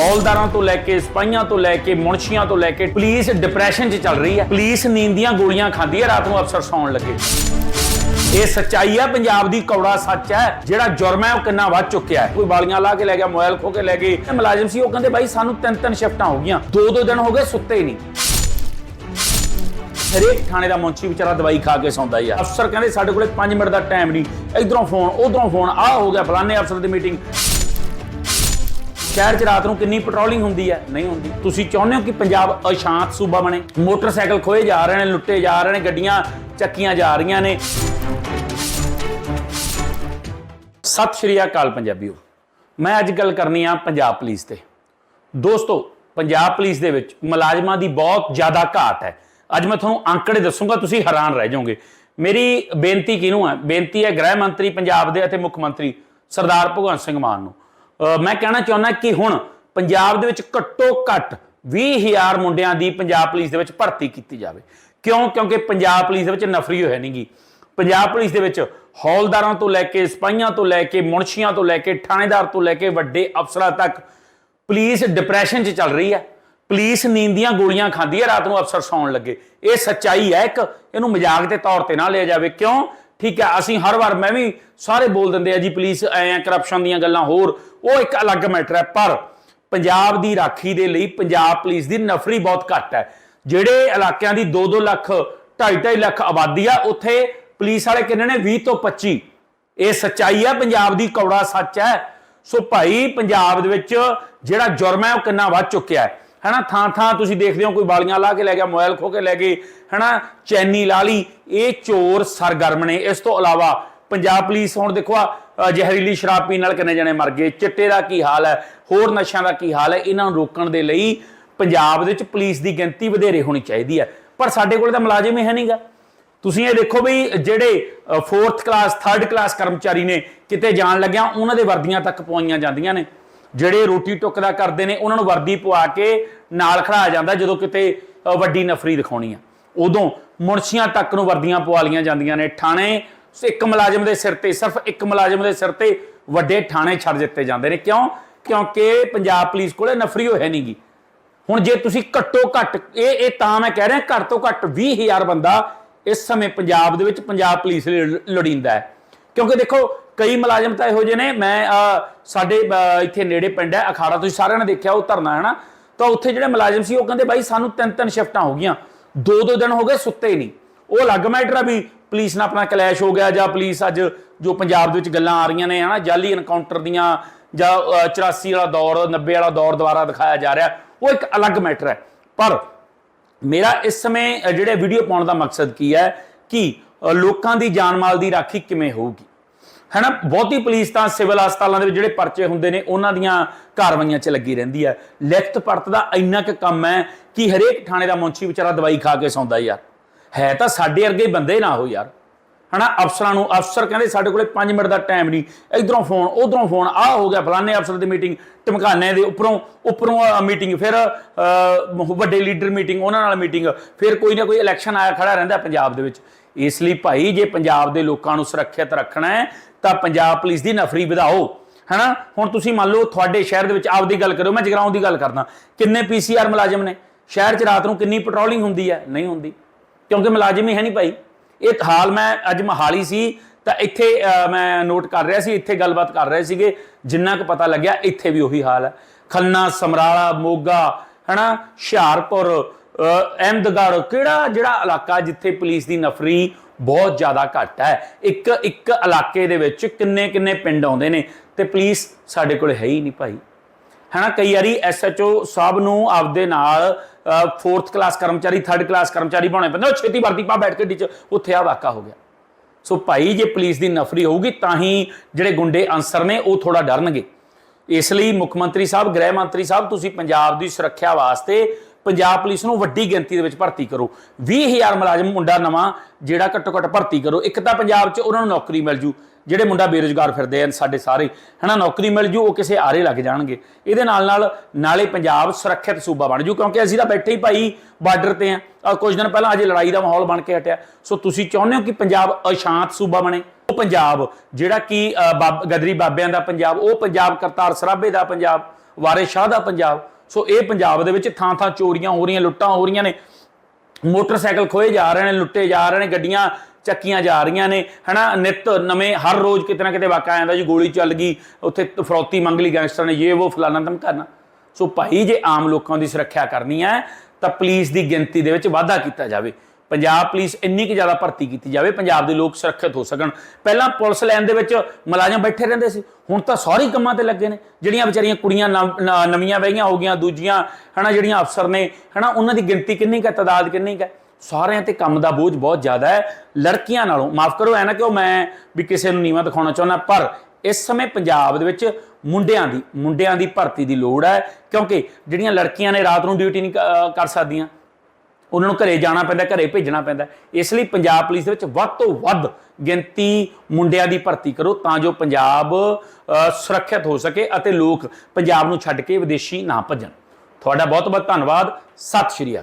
ਹੌਲਦਾਰਾਂ ਤੋਂ ਲੈ ਕੇ ਸਿਪਾਹੀਆਂ ਤੋਂ ਲੈ ਕੇ ਮੁਨਸ਼ੀਆਂ ਤੋਂ ਲੈ ਕੇ ਪੁਲਿਸ ਡਿਪਰੈਸ਼ਨ 'ਚ ਚੱਲ ਰਹੀ ਹੈ। ਪੁਲਿਸ ਨੀਂਦ ਦੀਆਂ ਗੋਲੀਆਂ ਖਾਂਦੀ ਹੈ, ਰਾਤ ਨੂੰ ਅਫਸਰ ਸੌਣ ਲੱਗੇ। ਇਹ ਸੱਚਾਈ ਹੈ ਪੰਜਾਬ ਦੀ ਕੌੜਾ ਸੱਚ ਹੈ। ਜਿਹੜਾ ਜੁਰਮ ਹੈ, ਉਹ ਕਿੰਨਾ ਵੱਧ ਚੁੱਕਿਆ ਹੈ। ਕੋਈ ਬਾਲੀਆਂ ਲਾ ਕੇ ਲੈ ਗਿਆ, ਮੋਬਾਈਲ ਖੋ ਕੇ ਲੈ ਗਏ। ਮੁਲਾਜ਼ਮ ਸੀ, ਉਹ ਕਹਿੰਦੇ, ਬਾਈ, ਸਾਨੂੰ ਤਿੰਨ ਤਿੰਨ ਸ਼ਿਫਟਾਂ ਹੋ ਗਈਆਂ। ਦੋ ਦੋ ਦਿਨ ਹੋ ਗਏ, ਸੁੱਤੇ ਹੀ ਨਹੀਂ। ਹਰੇਕ ਥਾਣੇ ਦਾ ਮੁੰਚੀ ਵਿਚਾਰਾ ਦਵਾਈ ਖਾ ਕੇ ਸੌਂਦਾ ਹੀ ਅਫਸਰ ਕਹਿੰਦੇ, ਸਾਡੇ ਕੋਲੇ 5 ਮਿੰਟ ਦਾ ਟਾਈਮ ਨਹੀਂ। ਇਧਰੋਂ ਫੋਨ ਉਧਰੋਂ ਫੋਨ ਆਹ ਹੋ ਗਿਆ, ਫਲਾਣੇ ਅਫਸਰ ਦੀ ਮੀਟਿੰਗ ਸ਼ਹਿਰ 'ਚ ਰਾਤ ਨੂੰ ਕਿੰਨੀ ਪੈਟਰੋਲਿੰਗ ਹੁੰਦੀ ਹੈ? ਨਹੀਂ ਹੁੰਦੀ। ਤੁਸੀਂ ਚਾਹੁੰਦੇ ਹੋ ਕਿ ਪੰਜਾਬ ਅਸ਼ਾਂਤ ਸੂਬਾ ਬਣੇ? ਮੋਟਰਸਾਈਕਲ ਖੋਏ ਜਾ ਰਹੇ ਨੇ, ਲੁੱਟੇ ਜਾ ਰਹੇ ਨੇ, ਗੱਡੀਆਂ ਚੱਕੀਆਂ ਜਾ ਰਹੀਆਂ ਨੇ। ਸਤਿ ਸ਼੍ਰੀ ਅਕਾਲ ਪੰਜਾਬੀਓ। ਮੈਂ ਅੱਜ ਗੱਲ ਕਰਨੀ ਆ ਪੰਜਾਬ ਪੁਲਿਸ ਤੇ। ਦੋਸਤੋ, ਪੰਜਾਬ ਪੁਲਿਸ ਦੇ ਵਿੱਚ ਮੁਲਾਜ਼ਮਾਂ ਦੀ ਬਹੁਤ ਜ਼ਿਆਦਾ ਘਾਟ ਹੈ। ਅੱਜ ਮੈਂ ਤੁਹਾਨੂੰ ਅੰਕੜੇ ਦੱਸੂਗਾ, ਤੁਸੀਂ ਹੈਰਾਨ ਰਹਿ ਜਾਓਗੇ। ਮੇਰੀ ਬੇਨਤੀ ਕਿਹਨੂੰ ਹੈ ਬੇਨਤੀ ਹੈ ਗ੍ਰਹਿ ਮੰਤਰੀ ਪੰਜਾਬ ਦੇ ਅਤੇ ਮੁੱਖ ਮੰਤਰੀ ਸਰਦਾਰ ਭਗਵੰਤ ਸਿੰਘ ਮਾਨ ਨੂੰ। ਮੈਂ ਕਹਿਣਾ ਚਾਹੁੰਦਾ ਕਿ ਹੁਣ ਪੰਜਾਬ ਦੇ ਵਿੱਚ ਘੱਟੋ ਘੱਟ 20000 ਮੁੰਡਿਆਂ ਦੀ ਪੰਜਾਬ ਪੁਲਿਸ ਦੇ ਵਿੱਚ ਭਰਤੀ ਕੀਤੀ ਜਾਵੇ। ਕਿਉਂ? ਕਿਉਂਕਿ ਪੰਜਾਬ ਪੁਲਿਸ ਦੇ ਵਿੱਚ ਨਫਰੀ ਹੋਇਆ ਨਹੀਂਗੀ ਪੰਜਾਬ ਪੁਲਿਸ ਦੇ ਵਿੱਚ ਹੌਲਦਾਰਾਂ ਤੋਂ ਲੈ ਕੇ ਸਿਪਾਹੀਆਂ ਤੋਂ ਲੈ ਕੇ ਮੁਨਸ਼ੀਆਂ ਤੋਂ ਲੈ ਕੇ ਥਾਣੇਦਾਰ ਤੋਂ ਲੈ ਕੇ ਵੱਡੇ ਅਫਸਰਾਂ ਤੱਕ ਪੁਲਿਸ ਡਿਪਰੈਸ਼ਨ 'ਚ ਚੱਲ ਰਹੀ ਹੈ। ਪੁਲਿਸ ਨੀਂਦ ਦੀਆਂ ਗੋਲੀਆਂ ਖਾਂਦੀ ਹੈ, ਰਾਤ ਨੂੰ ਅਫਸਰ ਸੌਣ ਲੱਗੇ। ਇਹ ਸੱਚਾਈ ਹੈ ਇੱਕ। ਇਹਨੂੰ ਮਜ਼ਾਕ ਦੇ ਤੌਰ ਤੇ ਨਾ ਲਿਆ ਜਾਵੇ। ਕਿਉਂ? ਠੀਕ ਹੈ, ਅਸੀਂ ਹਰ ਵਾਰ ਮੈਂ ਵੀ ਸਾਰੇ ਬੋਲ ਦਿੰਦੇ ਆ ਜੀ ਪੁਲਿਸ ਐ ਕਰਪਸ਼ਨ ਦੀਆਂ ਗੱਲਾਂ ਹੋਰ, ਉਹ ਇੱਕ ਅਲੱਗ ਮੈਟਰ ਹੈ, ਪਰ ਪੰਜਾਬ ਦੀ ਰਾਖੀ ਦੇ ਲਈ ਪੰਜਾਬ ਪੁਲਿਸ ਦੀ ਨਫਰੀ ਬਹੁਤ ਘੱਟ ਹੈ। ਜਿਹੜੇ ਇਲਾਕਿਆਂ ਦੀ 2-2 ਲੱਖ 2.5 ਲੱਖ ਆਬਾਦੀ ਆ, ਉੱਥੇ ਪੁਲਿਸ ਵਾਲੇ ਕਿੰਨੇ ਨੇ 20 ਤੋਂ 25 ਇਹ ਸੱਚਾਈ ਹੈ ਪੰਜਾਬ ਦੀ ਕੌੜਾ ਸੱਚ ਹੈ। ਸੋ ਭਾਈ, ਪੰਜਾਬ ਦੇ ਵਿੱਚ ਜਿਹੜਾ ਜੁਰਮ ਹੈ, ਉਹ ਕਿੰਨਾ ਵੱਧ ਚੁੱਕਿਆ ਹੈ। ਹਨਾ, ਥਾਂ ਥਾਂ ਤੁਸੀਂ ਦੇਖਦੇ ਹੋ, ਕੋਈ ਵਾਲੀਆਂ ਲਾ ਕੇ ਲੈ ਗਿਆ, ਮੋਬਾਈਲ ਖੋ ਕੇ ਲੈ ਗਏ ਹਨਾ, ਚੈਨੀ ਲਾ ਲਈ, ਇਹ ਚੋਰ ਸਰਗਰਮ ਨੇ। ਇਸ ਤੋਂ ਇਲਾਵਾ ਪੰਜਾਬ ਪੁਲਿਸ ਹੁਣ ਦੇਖੋ ਆ ਜ਼ਹਿਰੀਲੀ ਸ਼ਰਾਬ ਪੀਣ ਨਾਲ ਕਿੰਨੇ ਜਣੇ ਮਰ ਗਏ, ਚਿੱਟੇ ਦਾ ਕੀ ਹਾਲ ਹੈ, ਹੋਰ ਨਸ਼ਿਆਂ ਦਾ ਕੀ ਹਾਲ ਹੈ, ਇਹਨਾਂ ਨੂੰ ਰੋਕਣ ਦੇ ਲਈ ਪੰਜਾਬ ਦੇ ਵਿੱਚ ਪੁਲਿਸ ਦੀ ਗਿਣਤੀ ਵਧੇਰੇ ਹੋਣੀ ਚਾਹੀਦੀ ਹੈ। ਪਰ ਸਾਡੇ ਕੋਲ ਤਾਂ ਮੁਲਾਜ਼ਮ ਹੀ ਹੈ ਨਹੀਂਗਾ ਤੁਸੀਂ ਇਹ ਦੇਖੋ ਵੀ ਜਿਹੜੇ 4th ਕਲਾਸ 3rd ਕਲਾਸ ਕਰਮਚਾਰੀ ਨੇ, ਕਿਤੇ ਜਾਣ ਲੱਗਿਆ, ਉਹਨਾਂ ਦੇ ਵਰਦੀਆਂ ਤੱਕ ਪਵਾਈਆਂ ਜਾਂਦੀਆਂ ਨੇ। ਜਿਹੜੇ ਰੋਟੀ ਟੁੱਕਦਾ ਕਰਦੇ ਨੇ, ਉਹਨਾਂ ਨੂੰ ਵਰਦੀ ਪਵਾ ਕੇ ਨਾਲ ਖੜਾਇਆ ਜਾਂਦਾ ਜਦੋਂ ਕਿਤੇ ਵੱਡੀ ਨਫਰੀ ਦਿਖਾਉਣੀ ਆ। ਉਦੋਂ ਮੁਨਸ਼ੀਆਂ ਤੱਕ ਨੂੰ ਵਰਦੀਆਂ ਪਵਾ ਲੀਆਂ ਜਾਂਦੀਆਂ ਨੇ। ਥਾਣੇ ਇੱਕ ਮੁਲਾਜ਼ਮ ਦੇ ਸਿਰ ਤੇ, ਸਿਰਫ ਇੱਕ ਮੁਲਾਜ਼ਮ ਦੇ ਸਿਰ ਤੇ ਵੱਡੇ ਥਾਣੇ ਛੱਡ ਦਿੱਤੇ ਜਾਂਦੇ ਨੇ। ਕਿਉਂ? ਕਿਉਂਕਿ ਪੰਜਾਬ ਪੁਲਿਸ ਕੋਲੇ ਨਫਰੀ ਹੋਏ ਨਹੀਂਗੀ ਹੁਣ ਜੇ ਤੁਸੀਂ ਘੱਟੋ ਘੱਟ, ਇਹ ਇਹ ਤਾਂ ਮੈਂ ਕਹਿ ਰਿਹਾ, ਘੱਟ ਤੋਂ ਘੱਟ 20000 ਬੰਦਾ ਇਸ ਸਮੇਂ ਪੰਜਾਬ ਦੇ ਵਿੱਚ ਪੰਜਾਬ ਪੁਲਿਸ ਲਈ ਲ- ਲੋੜੀਂਦਾ ਹੈ। ਕਿਉਂਕਿ ਦੇਖੋ ਕਈ ਮੁਲਾਜ਼ਮ ਤਾਂ ਇਹੋ ਜਿਹੇ ਨੇ ਮੈਂ ਸਾਡੇ ਇੱਥੇ ਨੇੜੇ ਪਿੰਡ ਹੈ ਅਖਾੜਾ ਤੁਸੀਂ ਸਾਰਿਆਂ ਨੇ ਦੇਖਿਆ ਉਹ ਧਰਨਾ ਹੈ ਨਾ ਤਾਂ ਉੱਥੇ ਜਿਹੜੇ ਮੁਲਾਜ਼ਮ ਸੀ ਉਹ ਕਹਿੰਦੇ ਬਾਈ ਸਾਨੂੰ ਤਿੰਨ ਤਿੰਨ ਸ਼ਿਫਟਾਂ ਹੋ ਗਈਆਂ। ਦੋ ਦੋ ਦਿਨ ਹੋ ਗਏ ਸੁੱਤੇ ਨਹੀਂ। ਉਹ ਅਲੱਗ ਮੈਟਰ ਆ ਵੀ ਪੁਲਿਸ ਨਾਲ ਆਪਣਾ ਕਲੈਸ਼ ਹੋ ਗਿਆ ਜਾਂ ਪੁਲਿਸ ਅੱਜ ਜੋ ਪੰਜਾਬ ਦੇ ਵਿੱਚ ਗੱਲਾਂ ਆ ਰਹੀਆਂ ਨੇ ਹਨਾ? ਜਾਲੀ ਐਨਕਾਊਂਟਰ ਦੀਆਂ ਜਾਂ ਅਹ, 84 ਵਾਲਾ ਦੌਰ 90 ਵਾਲਾ ਦੌਰ ਦੁਆਰਾ ਦਿਖਾਇਆ ਜਾ ਰਿਹਾ ਉਹ ਇੱਕ ਅਲੱਗ ਮੈਟਰ ਹੈ। ਪਰ ਮੇਰਾ ਇਸ ਸਮੇਂ ਜਿਹੜੇ ਵੀਡੀਓ ਪਾਉਣ ਦਾ ਮਕਸਦ ਕੀ ਹੈ ਕਿ ਲੋਕਾਂ ਦੀ ਜਾਨ ਮਾਲ ਦੀ ਰਾਖੀ ਕਿਵੇਂ ਹੋਊਗੀ? ਹੈਨਾ? ਬਹੁਤੀ ਪੁਲਿਸ ਤਾਂ ਸਿਵਲ ਹਸਪਤਾਲਾਂ ਦੇ ਵਿੱਚ ਜਿਹੜੇ ਪਰਚੇ ਹੁੰਦੇ ਨੇ ਉਹਨਾਂ ਦੀਆਂ ਕਾਰਵਾਈਆਂ 'ਚ ਲੱਗੀ ਰਹਿੰਦੀ ਹੈ। ਲਿਖਤ ਪੜਤ ਦਾ ਇੰਨਾ ਕੁ ਕੰਮ ਹੈ ਕਿ ਹਰੇਕ ਥਾਣੇ ਦਾ ਮੁੰਚੀ ਵਿਚਾਰਾ ਦਵਾਈ ਖਾ ਕੇ ਸੌਂਦਾ ਯਾਰ। ਹੈ ਤਾਂ ਸਾਡੇ ਵਰਗੇ ਬੰਦੇ ਨਾ ਹੋ ਯਾਰ। ਹਨਾ? ਅਫਸਰਾਂ ਨੂੰ ਅਫਸਰ ਕਹਿੰਦੇ ਸਾਡੇ ਕੋਲੇ 5 ਮਿੰਟ ਦਾ ਟਾਈਮ ਨਹੀਂ ਇਧਰੋਂ ਫੋਨ ਉਧਰੋਂ ਫੋਨ ਆਹ ਹੋ ਗਿਆ ਫਲਾਣੇ ਅਫਸਰ ਦੀ ਮੀਟਿੰਗ ਟਮਕਾਨੇ ਦੇ ਉੱਪਰੋਂ ਉੱਪਰੋਂ ਮੀਟਿੰਗ ਫਿਰ ਅਹ, ਵੱਡੇ ਲੀਡਰ ਮੀਟਿੰਗ ਉਹਨਾਂ ਨਾਲ ਮੀਟਿੰਗ ਫਿਰ ਕੋਈ ਨਾ ਕੋਈ ਇਲੈਕਸ਼ਨ ਆਇਆ ਖੜਾ ਰਹਿੰਦਾ ਪੰਜਾਬ ਦੇ ਵਿੱਚ। ਇਸ ਲਈ ਭਾਈ ਜੇ ਪੰਜਾਬ ਦੇ ਲੋਕਾਂ ਨੂੰ ਸੁਰੱਖਿਅਤ ਰੱਖਣਾ ਹੈ, ਤਾਂ ਪੰਜਾਬ ਪੁਲਿਸ ਦੀ ਨਫਰੀ ਵਧਾਓ। ਹਨਾ? ਹੁਣ ਤੁਸੀਂ ਮੰਨ ਲਓ ਤੁਹਾਡੇ ਸ਼ਹਿਰ ਦੇ ਵਿੱਚ ਆਪਦੀ ਗੱਲ ਕਰੋ ਮੈਂ ਜਗਰਾਉਂ ਦੀ ਗੱਲ ਕਰਦਾ। ਕਿੰਨੇ ਪੀਸੀਆਰ ਮੁਲਾਜ਼ਮ ਨੇ? ਸ਼ਹਿਰ 'ਚ ਰਾਤ ਨੂੰ ਕਿੰਨੀ ਪੈਟਰੋਲਿੰਗ ਹੁੰਦੀ ਹੈ? ਨਹੀਂ ਹੁੰਦੀ। ਕਿਉਂਕਿ ਮੁਲਾਜ਼ਮ ਹੀ ਹੈ ਨਹੀਂ ਭਾਈ। ਇਹ ਹਾਲ ਮੈਂ ਅੱਜ ਮਹਾਲੀ ਸੀ, ਤਾਂ ਇੱਥੇ ਮੈਂ ਨੋਟ ਕਰ ਰਿਹਾ ਸੀ, ਇੱਥੇ ਗੱਲਬਾਤ ਕਰ ਰਹੇ ਸੀਗੇ। ਜਿੰਨਾ ਕੁ ਪਤਾ ਲੱਗਿਆ, ਇੱਥੇ ਵੀ ਉਹੀ ਹਾਲ ਹੈ। ਖੰਨਾ, ਸਮਰਾਲਾ, ਮੋਗਾ, ਹਨਾ? ਹੁਸ਼ਿਆਰਪੁਰ ਅਹਿਮਦਗੜ੍ਹ, ਕਿਹੜਾ ਜਿਹੜਾ ਇਲਾਕਾ ਜਿੱਥੇ ਪੁਲਿਸ ਦੀ ਨਫਰੀ ਬਹੁਤ ਜ਼ਿਆਦਾ ਘੱਟ ਹੈ? ਇੱਕ ਇੱਕ ਇਲਾਕੇ ਦੇ ਵਿੱਚ ਕਿੰਨੇ ਕਿੰਨੇ ਪਿੰਡ ਆਉਂਦੇ ਨੇ? ਤੇ ਪੁਲਿਸ ਸਾਡੇ ਕੋਲ ਹੈ ਹੀ ਨਹੀਂ ਭਾਈ। ਹਨਾ, ਕਈ ਵਾਰੀ ਐਸਐਚਓ ਸਾਹਿਬ ਨੂੰ ਆਪਦੇ ਨਾਲ ਫੋਰਥ ਕਲਾਸ ਕਰਮਚਾਰੀ ਥਰਡ ਕਲਾਸ ਕਰਮਚਾਰੀ ਬਣਾਉਣੇ ਪੈਂਦੇ ਉਹ ਛੇਤੀ ਵਰਦੀ ਪਾ ਬੈਠ ਕੇ ਡੀਚ ਉੱਥੇ ਆ ਵਾਕਾ ਹੋ ਗਿਆ। ਸੋ ਭਾਈ, ਜੇ ਪੁਲਿਸ ਦੀ ਨਫਰੀ ਹੋਊਗੀ, ਤਾਂ ਹੀ ਜਿਹੜੇ ਗੁੰਡੇ ਅਨਸਰ ਨੇ, ਉਹ ਥੋੜਾ ਡਰਨਗੇ। ਇਸ ਲਈ ਮੁੱਖ ਮੰਤਰੀ ਸਾਹਿਬ, ਗ੍ਰਹਿ ਮੰਤਰੀ ਸਾਹਿਬ, ਤੁਸੀਂ ਪੰਜਾਬ ਦੀ ਸੁਰੱਖਿਆ ਵਾਸਤੇ ਪੰਜਾਬ ਪੁਲਿਸ ਨੂੰ ਵੱਡੀ ਗਿਣਤੀ ਦੇ ਵਿੱਚ ਭਰਤੀ ਕਰੋ। 20000 ਮੁਲਾਜ਼ਮ ਮੁੰਡਾ ਨਵਾਂ, ਜਿਹੜਾ ਘੱਟੋ ਘੱਟ ਭਰਤੀ ਕਰੋ। ਇੱਕ ਤਾਂ ਪੰਜਾਬ 'ਚ ਉਹਨਾਂ ਨੂੰ ਨੌਕਰੀ ਮਿਲ ਜੂ, ਜਿਹੜੇ ਮੁੰਡਾ ਬੇਰੁਜ਼ਗਾਰ ਫਿਰਦੇ ਆ ਸਾਡੇ ਸਾਰੇ। ਹਨਾ, ਨੌਕਰੀ ਮਿਲ ਜੂ, ਉਹ ਕਿਸੇ ਆਰੇ ਲੱਗ ਜਾਣਗੇ। ਇਹਦੇ ਨਾਲ ਨਾਲ ਨਾਲੇ ਪੰਜਾਬ ਸੁਰੱਖਿਅਤ ਸੂਬਾ ਬਣ ਜੂ, ਕਿਉਂਕਿ ਅਸੀਂ ਤਾਂ ਬੈਠੇ ਹੀ ਭਾਈ ਬਾਰਡਰ ਤੇ ਆ ਔਰ ਕੁਝ ਦਿਨ ਪਹਿਲਾਂ ਅਜੇ ਲੜਾਈ ਦਾ ਮਾਹੌਲ ਬਣ ਕੇ ਹਟਿਆ। ਸੋ ਤੁਸੀਂ ਚਾਹੁੰਦੇ ਹੋ ਕਿ ਪੰਜਾਬ ਅਸ਼ਾਂਤ ਸੂਬਾ ਬਣੇ? ਉਹ ਪੰਜਾਬ, ਜਿਹੜਾ ਕਿ ਬਾਬ- ਗਦਰੀ ਬਾਬਿਆਂ ਦਾ ਪੰਜਾਬ, ਉਹ ਪੰਜਾਬ, ਕਰਤਾਰ ਸਰਾਭੇ ਦਾ ਪੰਜਾਬ, ਵਾਰਿਸ ਸ਼ਾਹ ਦਾ ਪੰਜਾਬ ਸੋ ਇਹ ਪੰਜਾਬ ਦੇ ਵਿੱਚ ਥਾਂ ਥਾਂ ਚੋਰੀਆਂ ਹੋ ਰਹੀਆਂ, ਲੁੱਟਾਂ ਹੋ ਰਹੀਆਂ ਨੇ। ਮੋਟਰਸਾਈਕਲ ਖੋਏ ਜਾ ਰਹੇ ਨੇ, ਲੁੱਟੇ ਜਾ ਰਹੇ ਨੇ, ਗੱਡੀਆਂ ਚੱਕੀਆਂ ਜਾ ਰਹੀਆਂ ਨੇ, ਹਨਾ? ਨਿਤ ਨਵੇਂ, ਹਰ ਰੋਜ਼ ਕਿਤੇ ਨਾ ਕਿਤੇ ਵਾਕਾ ਆਉਂਦਾ ਜੀ, ਗੋਲੀ ਚੱਲ ਗਈ, ਉੱਥੇ ਫਰੌਤੀ ਮੰਗ ਲਈ ਗੈਂਗਸਟਰ ਨੇ ਇਹ ਉਹ ਫਲਾਣਾ ਤਮ ਕਰਨਾ ਸੋ ਭਾਈ, ਜੇ ਆਮ ਲੋਕਾਂ ਦੀ ਸੁਰੱਖਿਆ ਕਰਨੀ ਹੈ, ਤਾਂ ਪੁਲਿਸ ਦੀ ਗਿਣਤੀ ਦੇ ਵਿੱਚ ਵਾਧਾ ਕੀਤਾ ਜਾਵੇ। ਪੰਜਾਬ ਪੁਲਿਸ ਇੰਨੀ ਕਿ ਜ਼ਿਆਦਾ ਭਰਤੀ ਕੀਤੀ ਜਾਵੇ, ਪੰਜਾਬ ਦੇ ਲੋਕ ਸੁਰੱਖਿਅਤ ਹੋ ਸਕਣ। ਪਹਿਲਾਂ ਪੁਲਿਸ ਲਾਈਨ ਦੇ ਵਿੱਚ ਮੁਲਾਜ਼ਮ ਬੈਠੇ ਰਹਿੰਦੇ ਸੀ। ਹੁਣ ਤਾਂ ਸਾਰੇ ਹੀ ਕੰਮਾਂ ਤੇ ਲੱਗੇ ਨੇ। ਜਿਹੜੀਆਂ ਵਿਚਾਰੀਆਂ ਕੁੜੀਆਂ ਨਵ- ਨ- ਨਵੀਆਂ ਵਹੀਆਂ ਹੋ ਗਈਆਂ, ਦੂਜੀਆਂ, ਹਨਾ, ਜਿਹੜੀਆਂ ਅਫਸਰ ਨੇ, ਹਨਾ, ਉਹਨਾਂ ਦੀ ਗਿਣਤੀ ਕਿੰਨੀ ਕੁ ਹੈ, ਤਾਦਾਦ ਕਿੰਨੀ ਕੁ ਹੈ? ਸਾਰਿਆਂ ਤੇ ਕੰਮ ਦਾ ਬੋਝ ਬਹੁਤ ਜ਼ਿਆਦਾ ਹੈ। ਲੜਕੀਆਂ ਨਾਲੋਂ, ਮਾਫ ਕਰੋ, ਐ ਨਾ ਕਿ ਉਹ ਮੈਂ ਵੀ ਕਿਸੇ ਨੂੰ ਨੀਵਾਂ ਦਿਖਾਉਣਾ ਚਾਹੁੰਦਾ, ਪਰ ਇਸ ਸਮੇਂ ਪੰਜਾਬ ਦੇ ਵਿੱਚ ਮੁੰਡਿਆਂ ਦੀ ਮੁੰਡਿਆਂ ਦੀ ਭਰਤੀ ਦੀ ਲੋੜ ਹੈ। ਕਿਉਂਕਿ ਜਿਹੜੀਆਂ ਲੜਕੀਆਂ ਨੇ ਰਾਤ ਨੂੰ ਡਿਊਟੀ ਨਹੀਂ ਕ- ਕਰ ਸਕਦੀਆਂ ਉਹਨਾਂ ਨੂੰ ਘਰੇ ਜਾਣਾ ਪੈਂਦਾ, ਘਰੇ ਭੇਜਣਾ ਪੈਂਦਾ। ਇਸ ਲਈ ਪੰਜਾਬ ਪੁਲਿਸ ਦੇ ਵਿੱਚ ਵੱਧ ਤੋਂ ਵੱਧ ਗਿਣਤੀ ਮੁੰਡਿਆਂ ਦੀ ਭਰਤੀ ਕਰੋ ਤਾਂ ਜੋ ਪੰਜਾਬ ਸੁਰੱਖਿਅਤ ਹੋ ਸਕੇ ਅਤੇ ਲੋਕ ਪੰਜਾਬ ਨੂੰ ਛੱਡ ਕੇ ਵਿਦੇਸ਼ੀ ਨਾ ਭੱਜਣ। ਤੁਹਾਡਾ ਬਹੁਤ ਬਹੁਤ ਧੰਨਵਾਦ। ਸਤਿ ਸ਼੍ਰੀ ਅਕਾਲ।